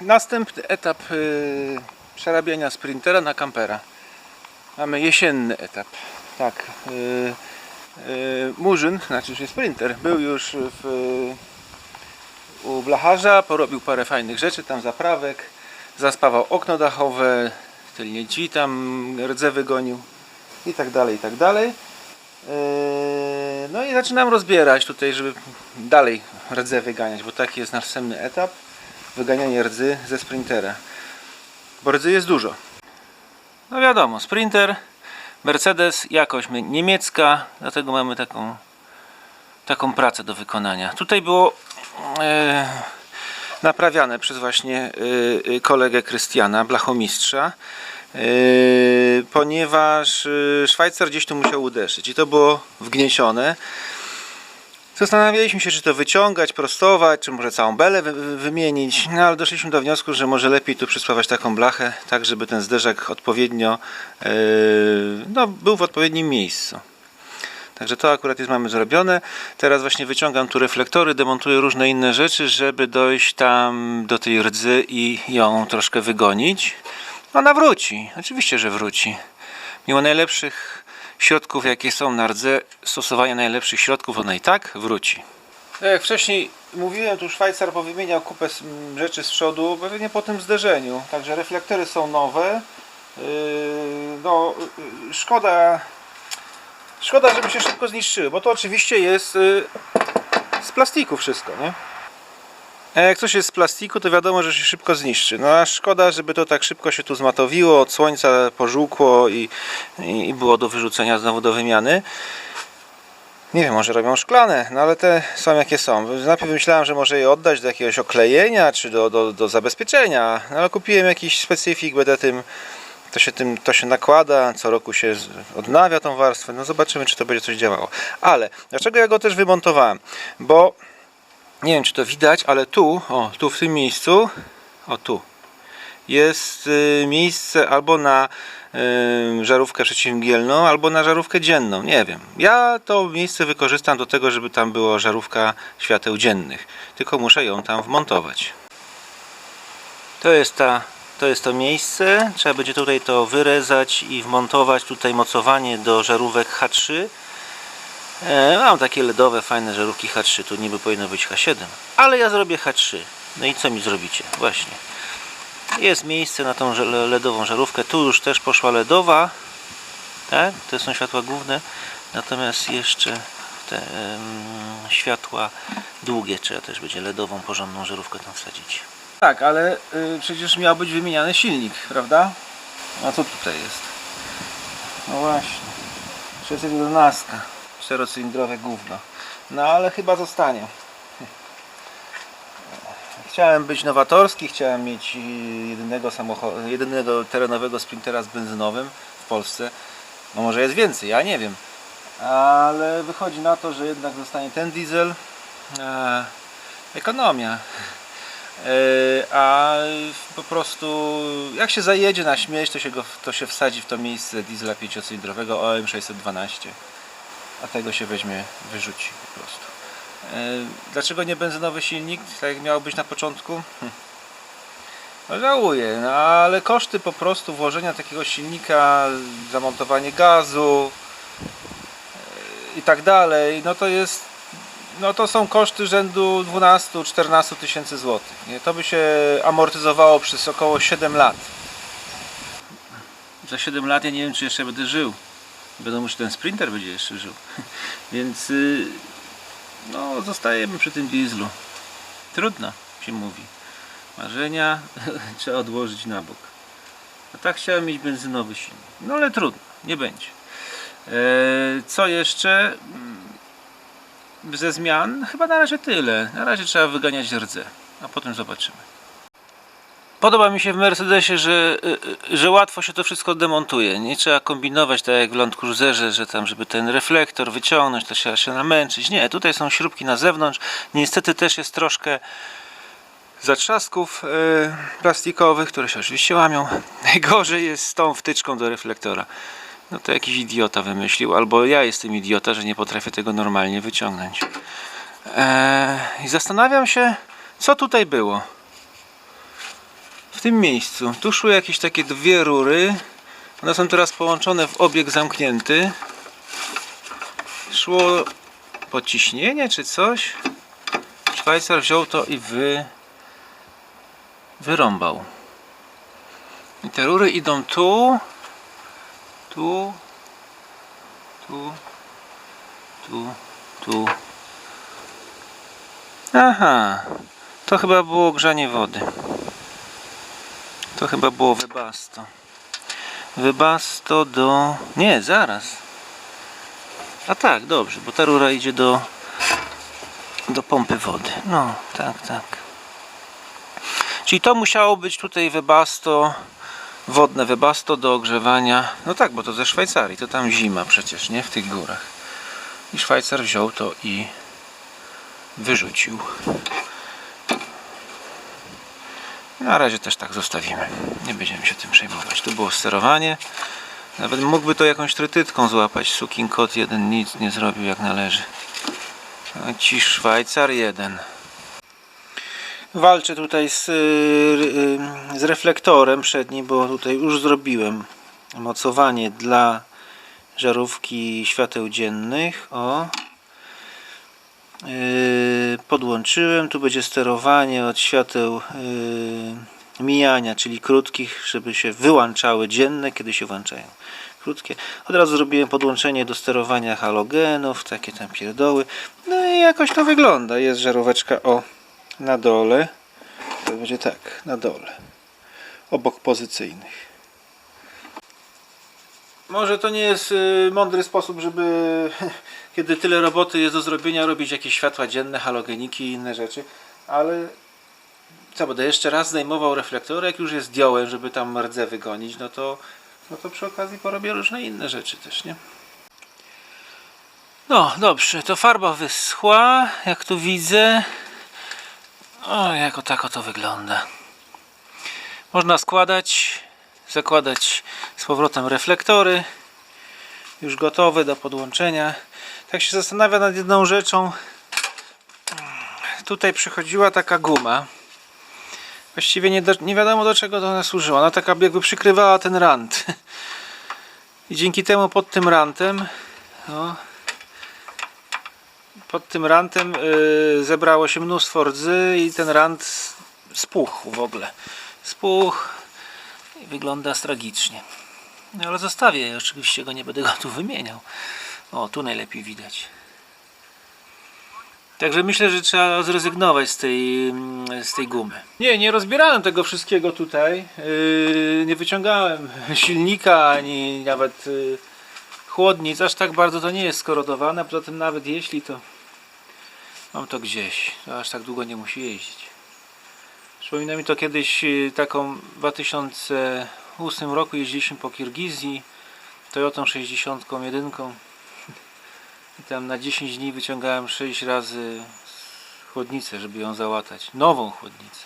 Następny etap y, przerabiania sprintera na kampera. Mamy jesienny etap. Tak. Y, y, Murzyn, znaczy jest sprinter, był już w, u blacharza, porobił parę fajnych rzeczy, tam zaprawek, zaspawał okno dachowe, tylnie drzwi tam rdze wygonił i tak dalej, i tak dalej. No i zaczynam rozbierać tutaj, żeby dalej rdze wyganiać, bo taki jest następny etap. Wyganianie rdzy ze sprintera. Bo rdzy jest dużo. No wiadomo, sprinter, Mercedes, jakość niemiecka, dlatego mamy taką, taką pracę do wykonania. Tutaj było e, naprawiane przez właśnie e, e, kolegę Krystiana, blachomistrza, e, ponieważ e, Szwajcar gdzieś tu musiał uderzyć i to było wgniecione. Zastanawialiśmy się, czy to wyciągać, prostować, czy może całą belę wy- wy- wymienić, no ale doszliśmy do wniosku, że może lepiej tu przyspawać taką blachę, tak żeby ten zderzak odpowiednio e, no, był w odpowiednim miejscu. Także to akurat jest mamy zrobione. Teraz właśnie wyciągam tu reflektory, demontuję różne inne rzeczy, żeby dojść tam do tej rdzy i ją troszkę wygonić. Ona wróci, oczywiście, że wróci. Mimo najlepszych środków, jakie są na rdze, stosowanie najlepszych środków, ona i tak wróci. Tak jak wcześniej mówiłem, tu Szwajcar powymieniał kupę rzeczy z przodu, pewnie po tym zderzeniu. Także reflektory są nowe. Yy, No, yy, szkoda, szkoda, żeby się szybko zniszczyły, bo to oczywiście jest yy, z plastiku wszystko, nie? Jak coś jest z plastiku, to wiadomo, że się szybko zniszczy. No a szkoda, żeby to tak szybko się tu zmatowiło, od słońca pożółkło i, i, było do wyrzucenia znowu do wymiany. Nie wiem, może robią szklane, no ale te są jakie są. Najpierw myślałem, że może je oddać do jakiegoś oklejenia czy do, do, do zabezpieczenia, no ale kupiłem jakiś specyfik, będę tym to się tym to się nakłada, co roku się odnawia tą warstwę. No zobaczymy, czy to będzie coś działało. Ale dlaczego ja go też wymontowałem? Bo nie wiem, czy to widać, ale tu, o, tu w tym miejscu, o tu, jest y, miejsce albo na y, żarówkę przeciwmgielną, albo na żarówkę dzienną. Nie wiem. Ja to miejsce wykorzystam do tego, żeby tam była żarówka świateł dziennych. Tylko muszę ją tam wmontować. To jest ta to jest to miejsce. Trzeba będzie tutaj to wyrezać i wmontować tutaj mocowanie do żarówek H3. E, mam takie LEDowe, fajne żarówki H3. Tu niby powinno być H7. Ale ja zrobię H3. No i co mi zrobicie? Właśnie. Jest miejsce na tą LEDową żarówkę. Tu już też poszła LEDowa. Tak? To są światła główne. Natomiast jeszcze te em, światła długie trzeba też będzie LEDową, porządną żarówkę tam wsadzić. Tak, ale y, przecież miał być wymieniany silnik, prawda? A co tutaj jest? No właśnie. 611. Czterocylindrowe gówno. No ale chyba zostanie. Chciałem być nowatorski, chciałem mieć jedynego samochodu, jedynego terenowego sprintera z benzynowym w Polsce. No może jest więcej, ja nie wiem. Ale wychodzi na to, że jednak zostanie ten diesel. E, ekonomia. E, a po prostu jak się zajedzie na śmierć, to się, go, to się wsadzi w to miejsce diesla 5-cylindrowego OM612 a tego się weźmie, wyrzuci po prostu. E, Dlaczego nie benzynowy silnik, tak jak miał być na początku? Hm. No żałuję, no ale koszty po prostu włożenia takiego silnika, zamontowanie gazu e, i tak dalej, no to jest no to są koszty rzędu 12-14 tysięcy złotych. To by się amortyzowało przez około 7 lat. Za 7 lat ja nie wiem, czy jeszcze będę żył. Wiadomo, że ten sprinter będzie jeszcze żył. Więc y, no, zostajemy przy tym dieslu. Trudno się mówi. Marzenia trzeba odłożyć na bok. A tak chciałem mieć benzynowy silnik. No ale trudno, nie będzie. E, co jeszcze? Mm, Ze zmian? Chyba na razie tyle. Na razie trzeba wyganiać rdze, a potem zobaczymy. Podoba mi się w Mercedesie, że, y, że łatwo się to wszystko demontuje. Nie trzeba kombinować tak jak w Land Cruiserze, że tam, żeby ten reflektor wyciągnąć, to trzeba się namęczyć. Nie, tutaj są śrubki na zewnątrz. Niestety też jest troszkę zatrzasków y, plastikowych, które się oczywiście łamią. Najgorzej jest z tą wtyczką do reflektora. No to jakiś idiota wymyślił, albo ja jestem idiota, że nie potrafię tego normalnie wyciągnąć. Eee, I zastanawiam się, co tutaj było. W tym miejscu. Tu szły jakieś takie dwie rury. One są teraz połączone w obieg zamknięty. Szło podciśnienie czy coś. Szwajcar wziął to i wy... wyrąbał. I te rury idą tu, tu, tu, tu, tu. Aha, to chyba było grzanie wody. To chyba było Webasto. Webasto do... Nie, zaraz. A tak, dobrze, bo ta rura idzie do do pompy wody. No, tak, tak. Czyli to musiało być tutaj Webasto, wodne Webasto do ogrzewania. No tak, bo to ze Szwajcarii, to tam zima przecież, nie? W tych górach. I Szwajcar wziął to i wyrzucił. Na razie też tak zostawimy. Nie będziemy się tym przejmować. Tu było sterowanie. Nawet mógłby to jakąś trytytką złapać. Sukin kot jeden nic nie zrobił jak należy. A ci Szwajcar jeden. Walczę tutaj z, y, y, z reflektorem przednim, bo tutaj już zrobiłem mocowanie dla żarówki świateł dziennych. O. Yy, podłączyłem. Tu będzie sterowanie od świateł yy, mijania, czyli krótkich, żeby się wyłączały dzienne, kiedy się włączają krótkie. Od razu zrobiłem podłączenie do sterowania halogenów, takie tam pierdoły. No i jakoś to wygląda. Jest żaróweczka o na dole. To będzie tak, na dole. Obok pozycyjnych. Może to nie jest y, mądry sposób, żeby kiedy tyle roboty jest do zrobienia, robić jakieś światła dzienne, halogeniki i inne rzeczy, ale co, będę jeszcze raz zdejmował reflektory, jak już je zdjąłem, żeby tam rdze wygonić, no to, no to przy okazji porobię różne inne rzeczy też, nie? No, dobrze, to farba wyschła, jak tu widzę. O, jako tako to wygląda. Można składać, zakładać z powrotem reflektory. Już gotowe do podłączenia. Tak się zastanawiam nad jedną rzeczą. Tutaj przychodziła taka guma. Właściwie nie, do, nie wiadomo do czego ona służyła. Ona taka jakby przykrywała ten rant. I dzięki temu pod tym rantem o, pod tym rantem y, zebrało się mnóstwo rdzy i ten rant spuchł w ogóle. Spuchł wygląda tragicznie. No ale zostawię, oczywiście go nie będę go tu wymieniał. O, tu najlepiej widać. Także myślę, że trzeba zrezygnować z tej, mm, z tej gumy. Nie, nie rozbierałem tego wszystkiego tutaj. Yy, nie wyciągałem silnika ani nawet yy, chłodnic. Aż tak bardzo to nie jest skorodowane. Poza tym nawet jeśli to mam to gdzieś. To aż tak długo nie musi jeździć. Przypomina mi to kiedyś yy, taką w 2008 roku jeździliśmy po Kirgizji Toyotą 61 i tam na 10 dni wyciągałem 6 razy chłodnicę, żeby ją załatać. Nową chłodnicę.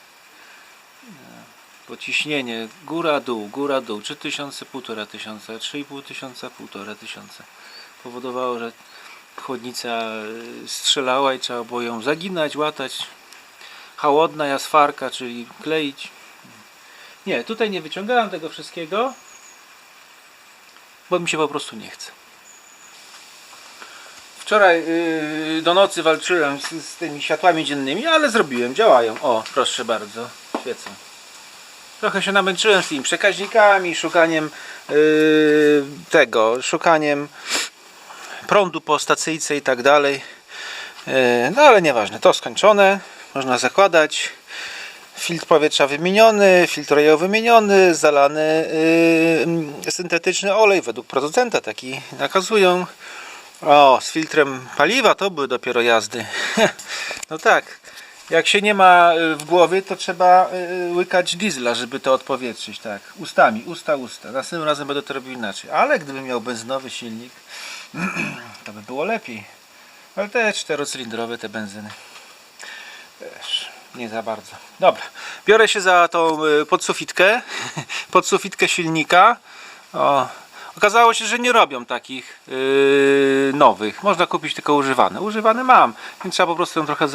Pociśnienie góra dół, góra dół. 3000, 1,5 tysiąca, 3,5 tysiąca, 1,5 tysiąca. Powodowało, że chłodnica y, strzelała i trzeba było ją zaginać, łatać. Chałodna jaswarka, czyli kleić. Nie, tutaj nie wyciągałem tego wszystkiego, bo mi się po prostu nie chce. Wczoraj yy, do nocy walczyłem z, z tymi światłami dziennymi, ale zrobiłem, działają. O, proszę bardzo, świecą. Trochę się namęczyłem z tymi przekaźnikami, szukaniem yy, tego, szukaniem prądu po stacyjce i tak dalej. Yy, no ale nieważne, to skończone, można zakładać. Filtr powietrza wymieniony, filtr oleju wymieniony, zalany yy, syntetyczny olej według producenta, taki nakazują. O, z filtrem paliwa to były dopiero jazdy. No tak, jak się nie ma y, w głowie, to trzeba y, łykać diesla, żeby to odpowietrzyć, tak. Ustami, usta, usta. Następnym razem będę to robił inaczej. Ale gdybym miał benzynowy silnik, to by było lepiej. Ale te czterocylindrowe, te benzyny. Też nie za bardzo. Dobra, biorę się za tą y, podsufitkę, podsufitkę silnika. O, okazało się, że nie robią takich yy, nowych. Można kupić tylko używane. Używane mam, więc trzeba po prostu ją trochę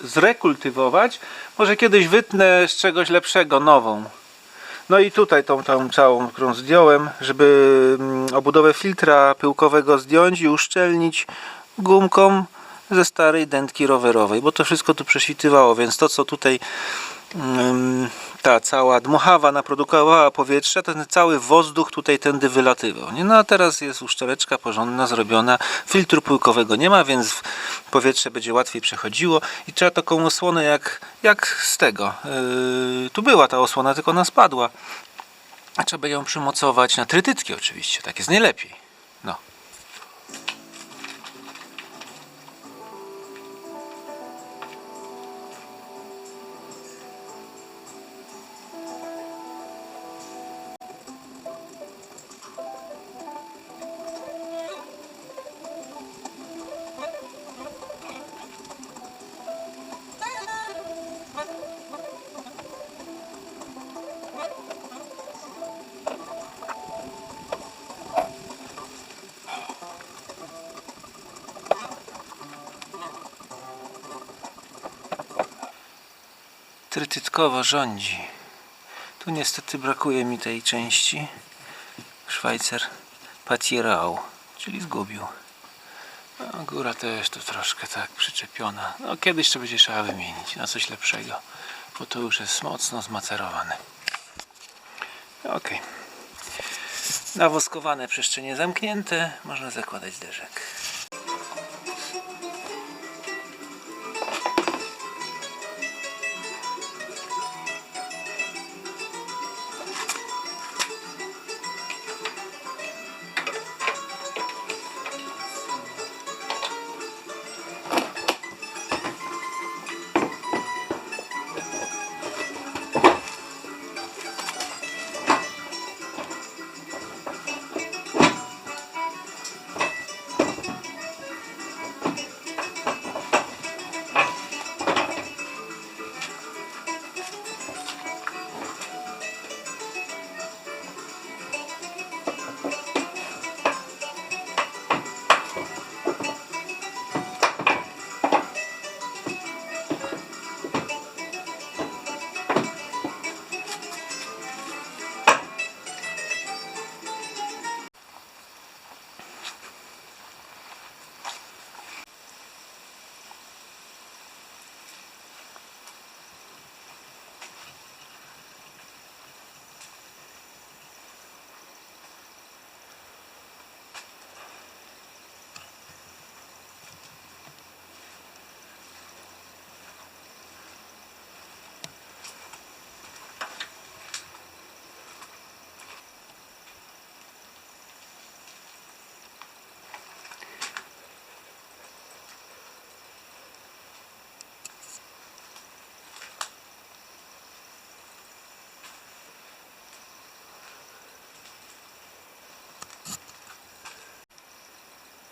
zrekultywować. Może kiedyś wytnę z czegoś lepszego, nową. No i tutaj tą, tą całą, którą zdjąłem, żeby mm, obudowę filtra pyłkowego zdjąć i uszczelnić gumką ze starej dętki rowerowej, bo to wszystko tu prześwitywało, więc to co tutaj mm, ta cała dmuchawa naprodukowała powietrza, ten cały wozdуch tutaj tędy wylatywał. No a teraz jest uszczeleczka porządna, zrobiona, filtru pyłkowego nie ma, więc powietrze będzie łatwiej przechodziło i trzeba taką osłonę jak, jak z tego. Yy, tu była ta osłona, tylko ona spadła. Trzeba ją przymocować na trytytki oczywiście, tak jest najlepiej. Trytytkowo rządzi. Tu niestety brakuje mi tej części. Szwajcer Patierau, czyli zgubił. A góra też tu troszkę tak przyczepiona. No kiedyś to będzie trzeba wymienić na coś lepszego, bo to już jest mocno zmacerowane. Ok. Nawoskowane przestrzenie zamknięte, można zakładać deszek.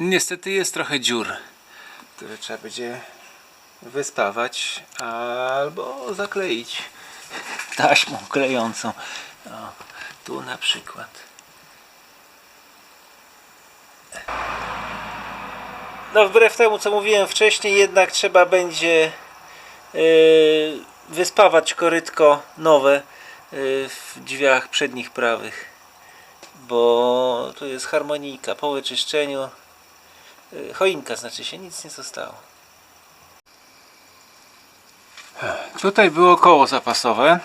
Niestety jest trochę dziur, które trzeba będzie wyspawać albo zakleić taśmą klejącą. O, tu na przykład. No wbrew temu co mówiłem wcześniej, jednak trzeba będzie yy, wyspawać korytko nowe yy, w drzwiach przednich prawych bo tu jest harmonika po wyczyszczeniu choinka znaczy się, nic nie zostało. Tutaj było koło zapasowe.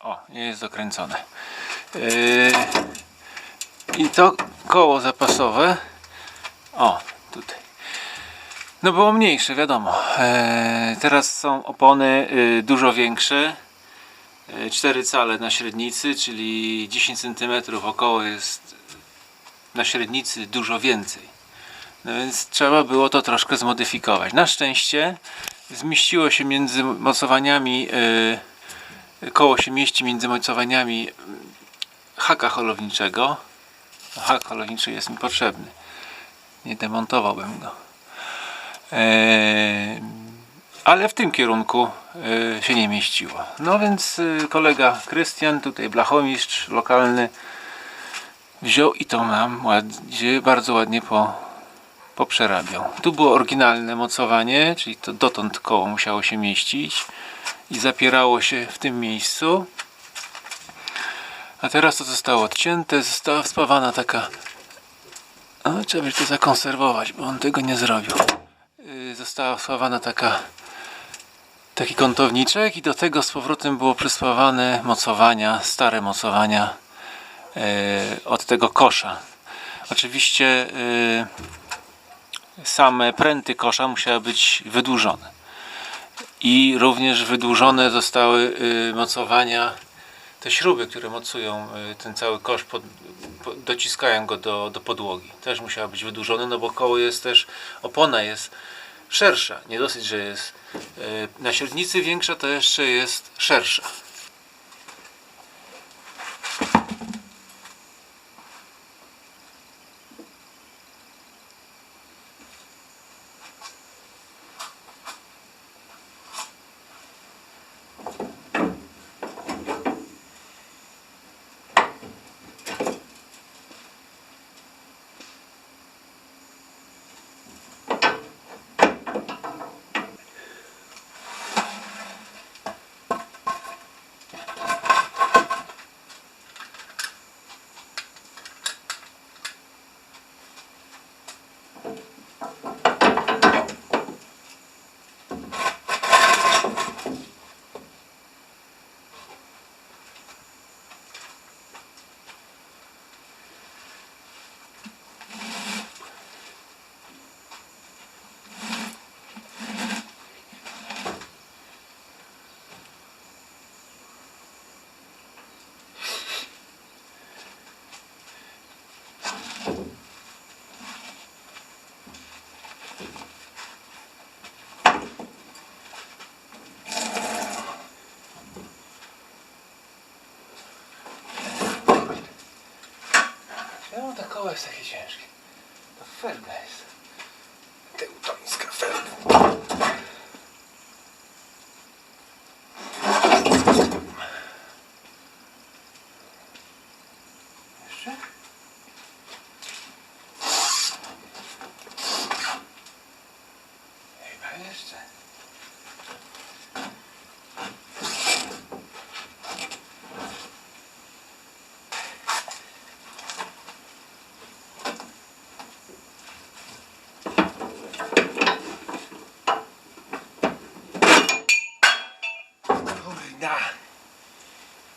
O, nie jest dokręcone Yy, i to koło zapasowe. O, tutaj. No było mniejsze, wiadomo. Yy, teraz są opony y, dużo większe. 4 cale na średnicy, czyli 10 cm około jest na średnicy dużo więcej. No więc trzeba było to troszkę zmodyfikować. Na szczęście zmieściło się między mocowaniami, yy, koło się mieści między mocowaniami yy, haka holowniczego. Hak holowniczy jest mi potrzebny. Nie demontowałbym go. Yy, ale w tym kierunku y, się nie mieściło. No więc y, kolega Krystian, tutaj blachomistrz lokalny wziął i to nam ładnie, bardzo ładnie po, poprzerabiał. Tu było oryginalne mocowanie, czyli to dotąd koło musiało się mieścić i zapierało się w tym miejscu. A teraz to zostało odcięte, została spawana taka... No, trzeba by to zakonserwować, bo on tego nie zrobił. Yy, Została spawana taka... Taki kątowniczek i do tego z powrotem było przyspawane mocowania, stare mocowania yy, od tego kosza. Oczywiście yy, same pręty kosza musiały być wydłużone. I również wydłużone zostały y, mocowania, te śruby, które mocują y, ten cały kosz, pod, po, dociskają go do, do podłogi. Też musiały być wydłużone, no bo koło jest też, opona jest szersza. Nie dosyć, że jest y, na średnicy większa, to jeszcze jest szersza. Czemu ta koło jest takie ciężkie? To jest. Teutońska felga. Jeszcze? Chyba jeszcze. Kurda.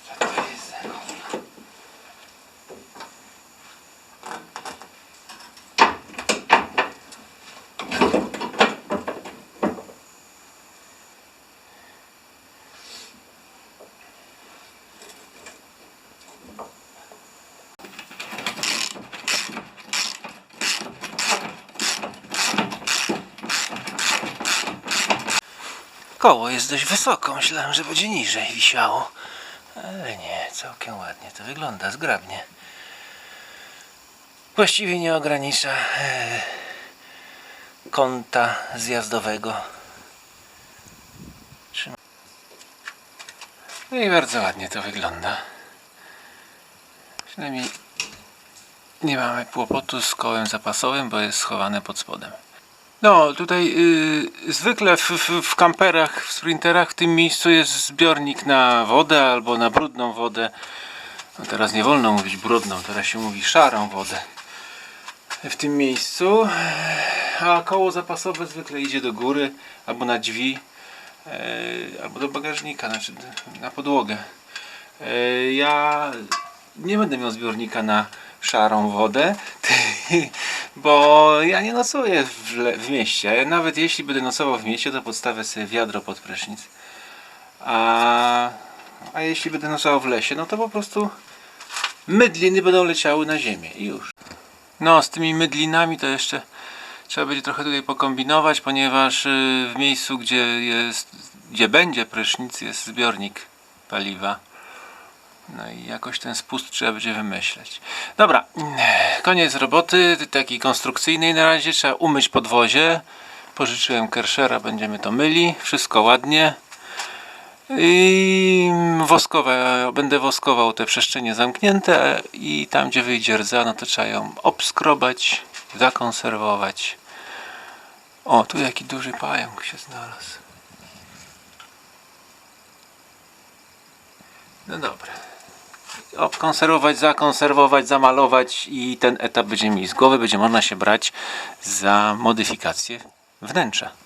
Co to jest za koło? Koło jest dość wysoko. Myślałem, że będzie niżej wisiało. Ale nie, całkiem ładnie to wygląda, zgrabnie. Właściwie nie ogranicza e, kąta zjazdowego. No i bardzo ładnie to wygląda. Przynajmniej nie mamy kłopotu z kołem zapasowym, bo jest schowane pod spodem. No, tutaj y, zwykle w, w, w kamperach, w sprinterach w tym miejscu jest zbiornik na wodę albo na brudną wodę. No teraz nie wolno mówić brudną, teraz się mówi szarą wodę. W tym miejscu. A koło zapasowe zwykle idzie do góry albo na drzwi, e, albo do bagażnika, znaczy na podłogę. E, ja nie będę miał zbiornika na szarą wodę, bo ja nie nocuję w, w mieście. Nawet jeśli będę nocował w mieście, to podstawię sobie wiadro pod prysznic. A, a jeśli będę nocował w lesie, no to po prostu mydliny będą leciały na ziemię i już. No, z tymi mydlinami to jeszcze trzeba będzie trochę tutaj pokombinować, ponieważ y, w miejscu, gdzie jest, gdzie będzie prysznic, jest zbiornik paliwa. No i jakoś ten spust trzeba będzie wymyśleć. Dobra, koniec roboty, takiej konstrukcyjnej na razie. Trzeba umyć podwozie. Pożyczyłem Kershera, będziemy to myli. Wszystko ładnie. I woskowe, będę woskował te przestrzenie zamknięte i tam gdzie wyjdzie rdza, no to trzeba ją obskrobać, zakonserwować. O, tu jaki duży pająk się znalazł. No dobra. Obkonserwować, zakonserwować, zamalować i ten etap będzie mi z głowy, będzie można się brać za modyfikację wnętrza.